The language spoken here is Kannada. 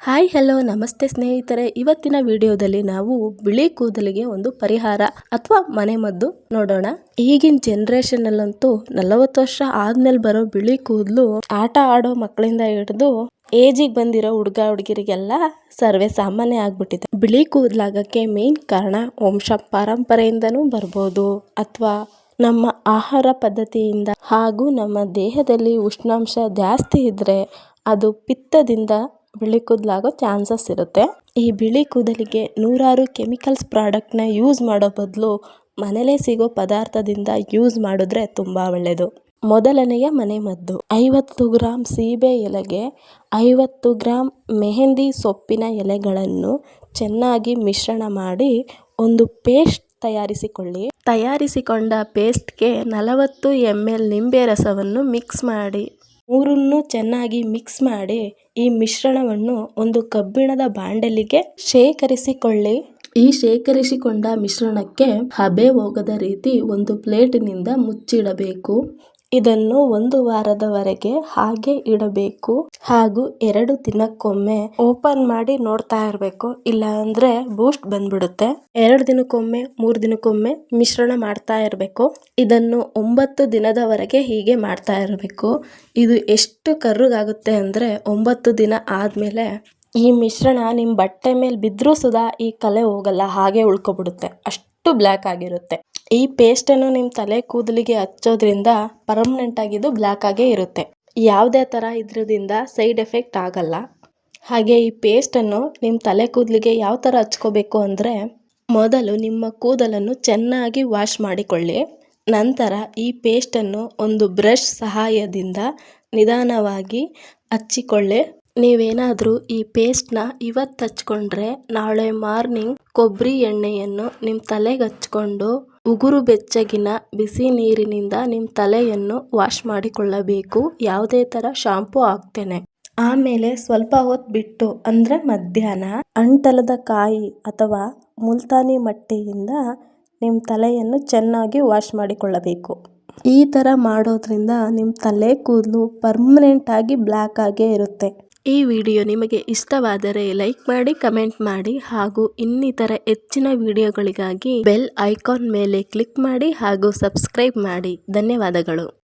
ಹಾಯ್, ಹಲೋ, ನಮಸ್ತೆ ಸ್ನೇಹಿತರೆ. ಇವತ್ತಿನ ವಿಡಿಯೋದಲ್ಲಿ ನಾವು ಬಿಳಿ ಕೂದಲಿಗೆ ಒಂದು ಪರಿಹಾರ ಅಥವಾ ಮನೆಮದ್ದು ನೋಡೋಣ. ಈಗಿನ ಜನರೇಷನ್ ಅಲ್ಲಂತೂ ನಲವತ್ತು ವರ್ಷ ಆದ್ಮೇಲೆ ಬರೋ ಬಿಳಿ ಕೂದಲು ಆಟ ಆಡೋ ಮಕ್ಕಳಿಂದ ಹಿಡಿದು ಏಜಿಗೆ ಬಂದಿರೋ ಹುಡುಗ, ಹುಡುಗಿರಿಗೆಲ್ಲ ಸರ್ವೇ ಸಾಮಾನ್ಯ ಆಗ್ಬಿಟ್ಟಿದೆ. ಬಿಳಿ ಕೂದಲಾಗಕ್ಕೆ ಮೇನ್ ಕಾರಣ ವಂಶ ಪರಂಪರೆಯಿಂದನೂ ಬರ್ಬೋದು ಅಥವಾ ನಮ್ಮ ಆಹಾರ ಪದ್ಧತಿಯಿಂದ. ಹಾಗೂ ನಮ್ಮ ದೇಹದಲ್ಲಿ ಉಷ್ಣಾಂಶ ಜಾಸ್ತಿ ಇದ್ರೆ ಅದು ಪಿತ್ತದಿಂದ ಬಿಳಿ ಕೂದಲಾಗೋ ಚಾನ್ಸಸ್ ಇರುತ್ತೆ. ಈ ಬಿಳಿ ಕೂದಲಿಗೆ ನೂರಾರು ಕೆಮಿಕಲ್ಸ್ ಪ್ರಾಡಕ್ಟ್ನ ಯೂಸ್ ಮಾಡೋ ಬದಲು ಮನೇಲೇ ಸಿಗೋ ಪದಾರ್ಥದಿಂದ ಯೂಸ್ ಮಾಡಿದ್ರೆ ತುಂಬ ಒಳ್ಳೆಯದು ಮೊದಲನೆಯ ಮನೆಮದ್ದು ಐವತ್ತು ಗ್ರಾಮ್ ಸೀಬೆ ಎಲೆಗೆ ಐವತ್ತು ಗ್ರಾಮ್ ಮೆಹಂದಿ ಸೊಪ್ಪಿನ ಎಲೆಗಳನ್ನು ಚೆನ್ನಾಗಿ ಮಿಶ್ರಣ ಮಾಡಿ ಒಂದು ಪೇಸ್ಟ್ ತಯಾರಿಸಿಕೊಳ್ಳಿ. ತಯಾರಿಸಿಕೊಂಡ ಪೇಸ್ಟ್ಗೆ ನಲವತ್ತು ಎಂ ಎಲ್ ನಿಂಬೆ ರಸವನ್ನು ಮಿಕ್ಸ್ ಮಾಡಿ. ಮೂರನ್ನು ಚೆನ್ನಾಗಿ ಮಿಕ್ಸ್ ಮಾಡಿ ಈ ಮಿಶ್ರಣವನ್ನು ಒಂದು ಕಬ್ಬಿಣದ ಬಾಂಡಲಿಗೆ ಶೇಖರಿಸಿಕೊಳ್ಳಿ. ಈ ಶೇಖರಿಸಿಕೊಂಡ ಮಿಶ್ರಣಕ್ಕೆ ಹಬೆ ಹೋಗದ ರೀತಿ ಒಂದು ಪ್ಲೇಟಿನಿಂದ ಮುಚ್ಚಿಡಬೇಕು. ಇದನ್ನು ಒಂದು ವಾರದವರೆಗೆ ಹಾಗೆ ಇಡಬೇಕು. ಹಾಗೂ ಎರಡು ದಿನಕ್ಕೊಮ್ಮೆ ಓಪನ್ ಮಾಡಿ ನೋಡ್ತಾ ಇರಬೇಕು. ಇಲ್ಲ ಅಂದ್ರೆ ಬೂಸ್ಟ್ ಬಂದ್ಬಿಡುತ್ತೆ. ಎರಡು ದಿನಕ್ಕೊಮ್ಮೆ, ಮೂರು ದಿನಕ್ಕೊಮ್ಮೆ ಮಿಶ್ರಣ ಮಾಡ್ತಾ ಇರಬೇಕು. ಇದನ್ನು ಒಂಬತ್ತು ದಿನದವರೆಗೆ ಹೀಗೆ ಮಾಡ್ತಾ ಇರಬೇಕು. ಇದು ಎಷ್ಟು ಕರ್ರುಗಾಗುತ್ತೆ ಅಂದ್ರೆ ಒಂಬತ್ತು ದಿನ ಆದ್ಮೇಲೆ ಈ ಮಿಶ್ರಣ ನಿಮ್ಮ ಬಟ್ಟೆ ಮೇಲೆ ಬಿದ್ದರೂ ಸುದಾ ಈ ಕಲೆ ಹೋಗಲ್ಲ, ಹಾಗೆ ಉಳ್ಕೊಬಿಡುತ್ತೆ. ಅಷ್ಟು ಬ್ಲ್ಯಾಕ್ ಆಗಿರುತ್ತೆ. ಈ ಪೇಸ್ಟನ್ನು ನಿಮ್ಮ ತಲೆ ಕೂದಲಿಗೆ ಹಚ್ಚೋದ್ರಿಂದ ಪರ್ಮನೆಂಟ್ ಇದು ಬ್ಲ್ಯಾಕ್ ಆಗೇ ಇರುತ್ತೆ. ಯಾವುದೇ ಥರ ಇದರಿಂದ ಸೈಡ್ ಎಫೆಕ್ಟ್ ಆಗಲ್ಲ. ಹಾಗೆ ಈ ಪೇಸ್ಟನ್ನು ನಿಮ್ಮ ತಲೆ ಕೂದಲಿಗೆ ಯಾವ ಥರ ಹಚ್ಕೋಬೇಕು ಅಂದರೆ ಮೊದಲು ನಿಮ್ಮ ಕೂದಲನ್ನು ಚೆನ್ನಾಗಿ ವಾಶ್ ಮಾಡಿಕೊಳ್ಳಿ. ನಂತರ ಈ ಪೇಸ್ಟನ್ನು ಒಂದು ಬ್ರಷ್ ಸಹಾಯದಿಂದ ನಿಧಾನವಾಗಿ ಹಚ್ಚಿಕೊಳ್ಳಿ. ನೀವೇನಾದರೂ ಈ ಪೇಸ್ಟ್ನ ಇವತ್ತು ಹಚ್ಕೊಂಡ್ರೆ ನಾಳೆ ಮಾರ್ನಿಂಗ್ ಕೊಬ್ಬರಿ ಎಣ್ಣೆಯನ್ನು ನಿಮ್ಮ ತಲೆಗೆ ಹಚ್ಕೊಂಡು ಉಗುರು ಬೆಚ್ಚಗಿನ ಬಿಸಿ ನೀರಿನಿಂದ ನಿಮ್ಮ ತಲೆಯನ್ನು ವಾಶ್ ಮಾಡಿಕೊಳ್ಳಬೇಕು. ಯಾವುದೇ ಥರ ಶಾಂಪೂ ಹಾಕ್ತೇನೆ. ಆಮೇಲೆ ಸ್ವಲ್ಪ ಹೊತ್ತು ಬಿಟ್ಟು, ಅಂದರೆ ಮಧ್ಯಾಹ್ನ, ಅಂಟಲದ ಕಾಯಿ ಅಥವಾ ಮುಲ್ತಾನಿ ಮಟ್ಟಿಯಿಂದ ನಿಮ್ಮ ತಲೆಯನ್ನು ಚೆನ್ನಾಗಿ ವಾಶ್ ಮಾಡಿಕೊಳ್ಳಬೇಕು. ಈ ಥರ ಮಾಡೋದ್ರಿಂದ ನಿಮ್ಮ ತಲೆ ಕೂದಲು ಪರ್ಮನೆಂಟಾಗಿ ಬ್ಲ್ಯಾಕ್ ಆಗೇ ಇರುತ್ತೆ. ಈ ವಿಡಿಯೋ ನಿಮಗೆ ಇಷ್ಟವಾದರೆ ಲೈಕ್ ಮಾಡಿ, ಕಮೆಂಟ್ ಮಾಡಿ ಹಾಗೂ ಇನ್ನಿತರ ಹೆಚ್ಚಿನ ವಿಡಿಯೋಗಳಿಗಾಗಿ ಬೆಲ್ ಐಕಾನ್ ಮೇಲೆ ಕ್ಲಿಕ್ ಮಾಡಿ ಹಾಗೂ ಸಬ್ಸ್ಕ್ರೈಬ್ ಮಾಡಿ. ಧನ್ಯವಾದಗಳು.